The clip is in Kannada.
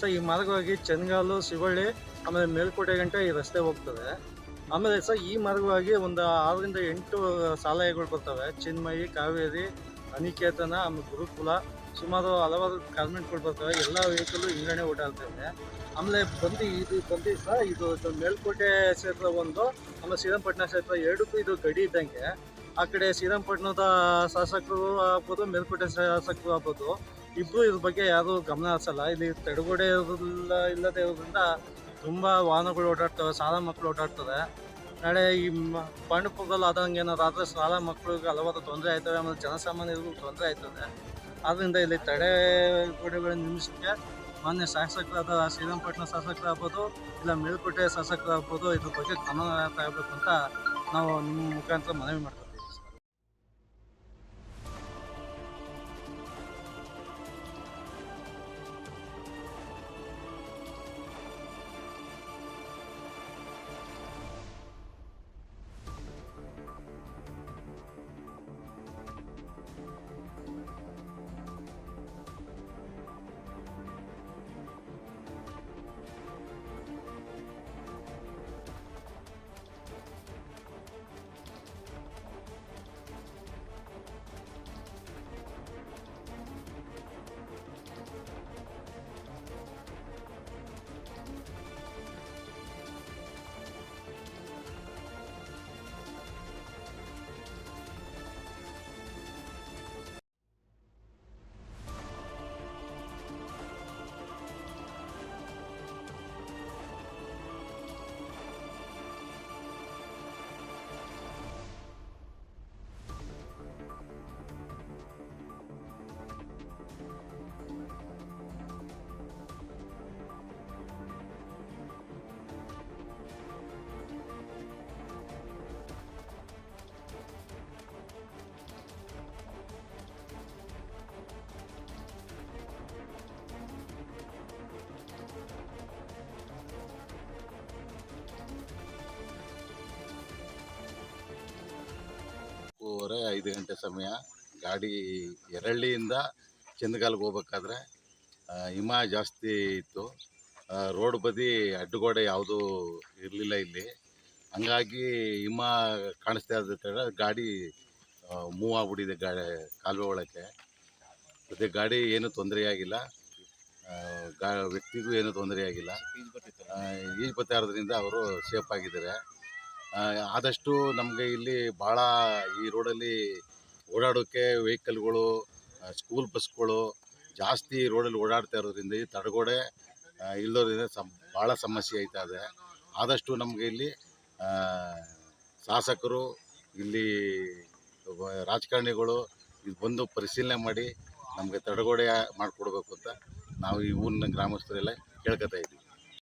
ಸೊ ಈ ಮಾರ್ಗವಾಗಿ ಚೆನ್ಗಾಲು ಶಿವಳ್ಳಿ, ಆಮೇಲೆ ಮೇಲ್ಕೋಟೆ ಗಂಟೆ ಈ ರಸ್ತೆ ಹೋಗ್ತದೆ ಆಮೇಲೆ ಸರ್ ಈ ಮಾರ್ಗವಾಗಿ ಒಂದು ಆರರಿಂದ ಎಂಟು ಶಾಲೆಗಳು ಬರ್ತವೆ. ಚಿನ್ಮಯಿ, ಕಾವೇರಿ, ಅನಿಕೇತನ, ಆಮೇಲೆ ಗುರುಕುಲ, ಸುಮಾರು ಹಲವಾರು ಕಾನ್ವೆಂಟ್ಗಳು ಬರ್ತವೆ. ಎಲ್ಲ ವೆಹಿಕಲ್ಲು ಹಿಂಗಡೆ ಓಡಾಡ್ತವೆ. ಆಮೇಲೆ ಬಂದು ಇದು, ಬಂದು ಸರ್ ಇದು ಮೇಲ್ಕೋಟೆ ಕ್ಷೇತ್ರ ಒಂದು, ಆಮೇಲೆ ಶ್ರೀರಂಗಪಟ್ಟಣ ಕ್ಷೇತ್ರ ಎರಡಕ್ಕೂ ಇದು ಗಡಿ ಇದ್ದಂಗೆ. ಆ ಕಡೆ ಶ್ರೀರಂಗಪಟ್ಟಣದ ಶಾಸಕರು ಆಗ್ಬೋದು, ಮೇಲ್ಕೋಟೆ ಶಾಸಕರು ಆಗ್ಬೋದು. ಇಬ್ರು ಇದ್ರ ಬಗ್ಗೆ ಯಾರು ಗಮನ ಹರಿಸಲ್ಲ. ಇಲ್ಲಿ ತಡೆಗೋಡೆ ಇರೋದಿಲ್ಲ ಇಲ್ಲದೆ ಇರೋದ್ರಿಂದ ತುಂಬ ವಾಹನಗಳು ಓಡಾಡ್ತವೆ, ಶಾಲಾ ಮಕ್ಕಳು ಓಡಾಡ್ತವೆ. ನಾಳೆ ಈ ಪಾಂಡುಪುರದಲ್ಲಿ ಆದಂಗೆ ಏನಾದ್ರು ಆದರೆ ಶಾಲಾ ಮಕ್ಕಳಿಗೆ ಹಲವಾರು ತೊಂದರೆ ಆಯ್ತವೆ, ಆಮೇಲೆ ಜನಸಾಮಾನ್ಯರಿಗೂ ತೊಂದರೆ ಆಯ್ತದೆ. ಆದ್ದರಿಂದ ಇಲ್ಲಿ ತಡೆಗೋಡೆಗಳನ್ನು ನಿಮಿಷಕ್ಕೆ ಮಾನ್ಯ ಶಾಸಕರಾದ ಶ್ರೀರಂಗಪಟ್ಟಣ ಶಾಸಕರಾಗ್ಬೋದು, ಇಲ್ಲ ಮೇಲ್ಕೋಟೆ ಶಾಸಕರಾಗ್ಬೋದು, ಇದ್ರ ಬಗ್ಗೆ ಗಮನ ತಗೋಬೇಕು ಅಂತ ನಾವು ನಿಮ್ಮ ಮುಖಾಂತರ ಮನವಿ ಮಾಡ್ಕೊತೀವಿ ಐದು ಗಂಟೆ ಸಮಯ ಗಾಡಿ ಎರಳ್ಳಿಯಿಂದ ಚಂದಗಾಲ್ಗೆ ಹೋಗ್ಬೇಕಾದ್ರೆ ಹಿಮ ಜಾಸ್ತಿ ಇತ್ತು. ರೋಡ್ ಬದಿ ಅಡ್ಡಗೋಡೆ ಯಾವುದೂ ಇರಲಿಲ್ಲ ಇಲ್ಲಿ. ಹಂಗಾಗಿ ಹಿಮ ಕಾಣಿಸ್ತಾ ಇದ್ದ ಗಾಡಿ ಮೂವ್ ಆಗ್ಬಿಟ್ಟಿದೆ ಗಾಡಿ ಕಾಲುವೆ ಒಳಕ್ಕೆ. ಮತ್ತು ಗಾಡಿ ಏನೂ ತೊಂದರೆಯಾಗಿಲ್ಲ ಆಗಿಲ್ಲ. ಗಾ, ವ್ಯಕ್ತಿಗೂ ಏನೂ ತೊಂದರೆಯಾಗಿಲ್ಲ ಆಗಿಲ್ಲ. ಈಜು ಬರ್ತಾ ಇರೋದ್ರಿಂದ ಅವರು ಸೇಫ್ ಆಗಿದ್ದಾರೆ. ಆದಷ್ಟು ನಮಗೆ ಇಲ್ಲಿ ಭಾಳ ಈ ರೋಡಲ್ಲಿ ಓಡಾಡೋಕ್ಕೆ ವೆಹಿಕಲ್ಗಳು ಸ್ಕೂಲ್ ಬಸ್ಗಳು ಜಾಸ್ತಿ ರೋಡಲ್ಲಿ ಓಡಾಡ್ತಾ ಇರೋದ್ರಿಂದ ಈ ತಡೆಗೋಡೆ ಇಲ್ಲೋದ್ರಿಂದ ಸಮ್, ಭಾಳ ಸಮಸ್ಯೆ ಆಯ್ತಾ ಇದೆ. ಆದಷ್ಟು ನಮಗೆ ಇಲ್ಲಿ ಶಾಸಕರು, ಇಲ್ಲಿ ರಾಜಕಾರಣಿಗಳು ಇದು ಬಂದು ಪರಿಶೀಲನೆ ಮಾಡಿ ನಮಗೆ ತಡೆಗೋಡೆ ಮಾಡಿಕೊಡ್ಬೇಕು ಅಂತ ನಾವು ಈ ಊರಿನ ಗ್ರಾಮಸ್ಥರೆಲ್ಲ ಕೇಳ್ಕೊತಾ ಇದ್ದೀವಿ.